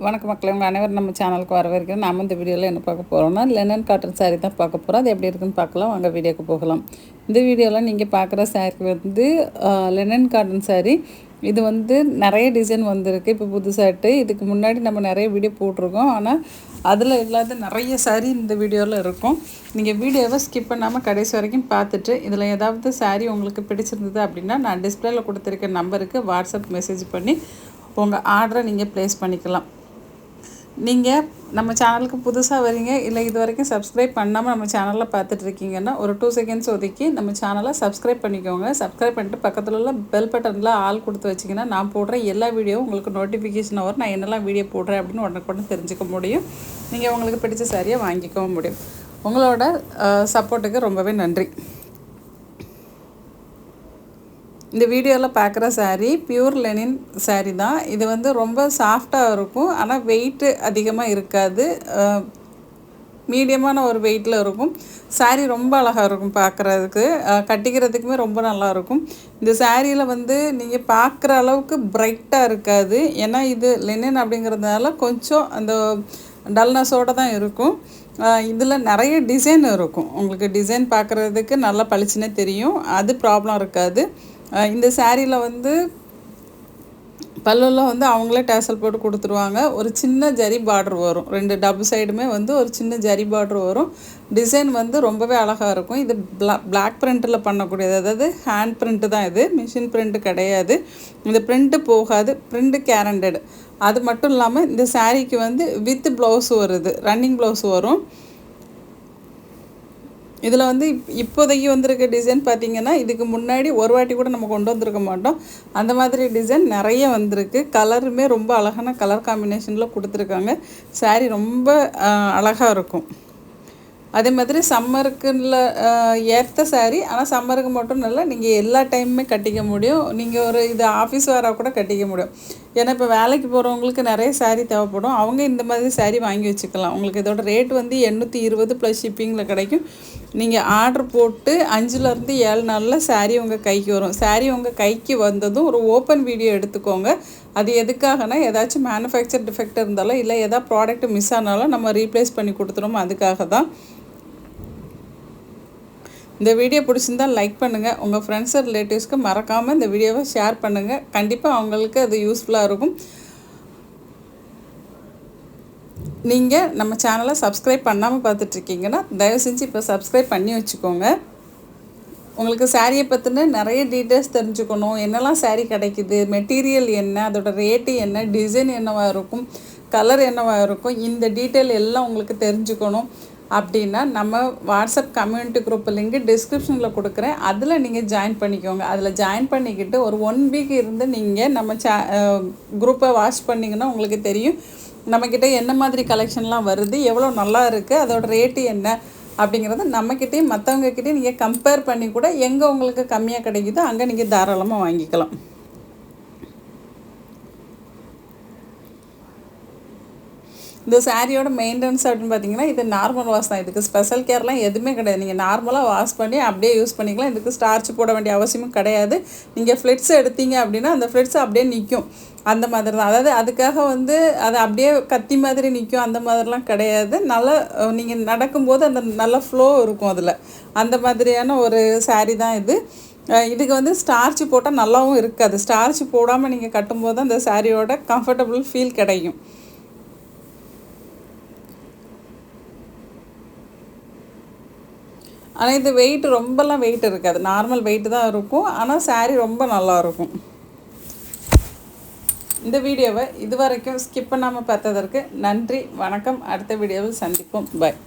வணக்க மக்களே உங்கள் அனைவரும் நம்ம சேனலுக்கு வரவேற்கிறோம் நம்ம இந்த வீடியோவில் என்ன பார்க்க போகிறோம்னா லெனன் காட்டன் சாரீ தான் பார்க்க போகிறோம் அது எப்படி இருக்குன்னு பார்க்கலாம். வாங்க வீடியோக்கு போகலாம். இந்த வீடியோவில் நீங்கள் பார்க்குற சாரீ வந்து லெனன் காட்டன் சாரீ இது வந்து நிறைய டிசைன் வந்திருக்கு. இப்போ புதுசாட்டு இதுக்கு முன்னாடி நம்ம நிறைய வீடியோ போட்டிருக்கோம். ஆனால் அதில் இல்லாத நிறைய சாரீ இந்த வீடியோவில் இருக்கும். நீங்கள் வீடியோவை ஸ்கிப் பண்ணாமல் கடைசி வரைக்கும் பார்த்துட்டு இதில் ஏதாவது சாரீ உங்களுக்கு பிடிச்சிருந்தது அப்படின்னா நான் டிஸ்பிளேயில் கொடுத்துருக்க நம்பருக்கு வாட்ஸ்அப் மெசேஜ் பண்ணி உங்கள் ஆர்டரை நீங்கள் ப்ளேஸ் பண்ணிக்கலாம். நீங்கள் நம்ம சேனலுக்கு புதுசாக வரீங்க இல்லை இது வரைக்கும் சப்ஸ்கிரைப் பண்ணாமல் நம்ம சேனலில் பார்த்துட்டு இருக்கீங்கன்னா ஒரு டூ செகண்ட்ஸ் ஒதுக்கி நம்ம சேனலை சப்ஸ்கிரைப் பண்ணிக்கோங்க. சப்ஸ்கிரைப் பண்ணிட்டு பக்கத்தில் உள்ள பெல் பட்டனில் ஆள் கொடுத்து வச்சிங்கன்னா நான் போடுற எல்லா வீடியோவும் உங்களுக்கு நோட்டிஃபிகேஷன் வரும் நான் என்னெல்லாம் வீடியோ போடுறேன் அப்படின்னு உடனே தெரிஞ்சுக்க முடியும். நீங்கள் உங்களுக்கு பிடிச்ச சாரியை வாங்கிக்கவும் முடியும். உங்களோட சப்போர்ட்டுக்கு ரொம்பவே நன்றி. இந்த வீடியோவில் பார்க்குற சாரீ பியூர் லெனின் சாரீ தான். இது வந்து ரொம்ப சாஃப்டாக இருக்கும். ஆனால் வெயிட்டு அதிகமாக இருக்காது. மீடியமான ஒரு வெயிட்டில் இருக்கும். சாரீ ரொம்ப அழகாக இருக்கும் பார்க்குறதுக்கு கட்டிக்கிறதுக்குமே ரொம்ப நல்லாயிருக்கும் இந்த சாரியில் வந்து நீங்கள் பார்க்குற அளவுக்கு பிரைட்டாக இருக்காது. ஏன்னா இது லெனின் அப்படிங்கிறதுனால கொஞ்சம் அந்த டல்னஸோடு தான் இருக்கும். இதில் நிறைய டிசைன் இருக்கும். உங்களுக்கு டிசைன் பார்க்குறதுக்கு நல்லா பளிச்சுன்னே தெரியும். அது ப்ராப்ளம் இருக்காது. இந்த சேரீயில் வந்து பல்லுலாம் வந்து அவங்களே டேசல் போட்டு கொடுத்துருவாங்க. ஒரு சின்ன ஜரி பார்ட்ரு வரும். ரெண்டு டபுள் சைடுமே வந்து ஒரு சின்ன ஜரி பார்டர் வரும். டிசைன் வந்து ரொம்பவே அழகாக இருக்கும். இது பிளா பிளாக் பிரிண்ட்டில் பண்ணக்கூடியது. அதாவது ஹேண்ட் பிரிண்ட்டு தான் இது. மிஷின் பிரிண்ட்டு கிடையாது. இந்த பிரிண்ட்டு போகாது. பிரிண்ட்டு கேரண்டட் அது மட்டும் இல்லாமல் இந்த சாரீக்கு வந்து வித் ப்ளவுஸ் வருது. ரன்னிங் ப்ளவுஸ் வரும். இதில் வந்து இப் இப்போதைக்கு வந்திருக்க டிசைன் பார்த்திங்கன்னா இதுக்கு முன்னாடி ஒரு வாட்டி கூட நம்ம கொண்டு வந்திருக்க மாட்டோம். அந்த மாதிரி டிசைன் நிறைய வந்திருக்கு. கலருமே ரொம்ப அழகான கலர் காம்பினேஷனில் கொடுத்துருக்காங்க. சாரீ ரொம்ப அழகாக இருக்கும். அதே மாதிரி சம்மருக்குள்ள ஏற்ற சாரீ ஆனால் சம்மருக்கு மட்டும் இல்லை நீங்கள் எல்லா டைமுமே கட்டிக்க முடியும். நீங்கள் ஒரு இது ஆஃபீஸ் வர கூட கட்டிக்க முடியும். ஏன்னா இப்போ வேலைக்கு போகிறவங்களுக்கு நிறைய சாரீ தேவைப்படும். அவங்க இந்த மாதிரி சாரீ வாங்கி வச்சுக்கலாம். உங்களுக்கு இதோட ரேட் வந்து எண்ணூற்றி இருபது ப்ளஸ் ஷிப்பிங்கில் கிடைக்கும். நீங்கள் ஆர்டர் போட்டு அஞ்சுலேருந்து ஏழு நாளில் சாரீ உங்கள் கைக்கு வரும். சாரீ உங்கள் கைக்கு வந்ததும் ஒரு ஓப்பன் வீடியோ எடுத்துக்கோங்க. அது எதுக்காகனா ஏதாச்சும் மேனுஃபேக்சர் டிஃபெக்ட் இருந்தாலும் இல்லை எதாவது ப்ராடக்ட் மிஸ் ஆனாலும் நம்ம ரீப்ளேஸ் பண்ணி கொடுத்துருவோம். அதுக்காக தான். இந்த வீடியோ பிடிச்சிருந்தால் லைக் பண்ணுங்கள் உங்கள் ஃப்ரெண்ட்ஸ் ரிலேட்டிவ்ஸ்க்கு மறக்காமல் இந்த வீடியோவை ஷேர் பண்ணுங்கள் கண்டிப்பாக அவங்களுக்கு அது யூஸ்ஃபுல்லாக இருக்கும். நீங்கள் நம்ம சேனலை சப்ஸ்கிரைப் பண்ணாமல் பார்த்துட்ருக்கீங்கன்னா தயவு செஞ்சு இப்போ சப்ஸ்கிரைப் பண்ணி வச்சுக்கோங்க. உங்களுக்கு சாரியை பற்றின நிறைய டீட்டெயில்ஸ் தெரிஞ்சுக்கணும். என்னெல்லாம் சாரீ கிடைக்குது மெட்டீரியல் என்ன அதோட ரேட்டு என்ன டிசைன் என்னவாக இருக்கும் கலர் என்னவாக இருக்கும் இந்த டீட்டெயில் எல்லாம் உங்களுக்கு தெரிஞ்சுக்கணும். அப்படின்னா நம்ம வாட்ஸ்அப் கம்யூனிட்டி குரூப் லிங்க் டிஸ்கிரிப்ஷனில் கொடுக்குறேன். அதில் நீங்கள் ஜாயின் பண்ணிக்கோங்க. அதில் ஜாயின் பண்ணிக்கிட்டு ஒரு ஒன் வீக் இருந்து நீங்கள் நம்ம சே குரூப்பை வாட்ச் பண்ணிங்கன்னா உங்களுக்கு தெரியும். நம்மக்கிட்ட என்ன மாதிரி கலெக்ஷன்லாம் வருது எவ்வளோ நல்லா இருக்குது அதோட ரேட்டு என்ன அப்படிங்கிறத நம்மக்கிட்டேயும் மற்றவங்கக்கிட்டேயும் நீங்கள் கம்பேர் பண்ணி கூட எங்கே உங்களுக்கு கம்மியாக கிடைக்குதோ அங்கே நீங்கள் தாராளமாக வாங்கிக்கலாம். இந்த சாரியோட மெயின்டெனன்ஸ் அப்படின்னு பார்த்தீங்கன்னா இது நார்மல் வாஷ் தான். இதுக்கு ஸ்பெஷல் கேர்லாம் எதுவுமே கிடையாது. நீங்கள் நார்மலாக வாஷ் பண்ணி அப்படியே யூஸ் பண்ணிக்கலாம். இதுக்கு ஸ்டார்ச் போட வேண்டிய அவசியமும் கிடையாது. நீங்கள் ஃப்ளிட்ஸ் எடுத்தீங்க அப்படின்னா அந்த ஃப்ளிட்ஸ் அப்படியே நிற்கும் அந்த மாதிரி தான். அதாவது அதுக்காக வந்து அது அப்படியே கத்தி மாதிரி நிற்கும் அந்த மாதிரிலாம் கிடையாது. நல்லா நீங்கள் நடக்கும்போது அந்த நல்ல ஃப்ளோ இருக்கும் அதில். அந்த மாதிரியான ஒரு சாரீ தான் இது. இதுக்கு வந்து ஸ்டார்ச் போட்டால் நல்லாவும் இருக்காது. ஸ்டார்ச் போடாமல் நீங்கள் கட்டும்போது அந்த சாரியோட கம்ஃபர்டபுள் ஃபீல் கிடைக்கும். ஆனால் இது வெயிட் ரொம்பலாம் வெயிட் இருக்காது. நார்மல் வெயிட் தான் இருக்கும். ஆனால் சாரீ ரொம்ப நல்லாயிருக்கும் இந்த வீடியோவை இது வரைக்கும் ஸ்கிப் பண்ணாமல் பார்த்ததற்கு நன்றி. வணக்கம். அடுத்த வீடியோவில் சந்திப்போம். பாய்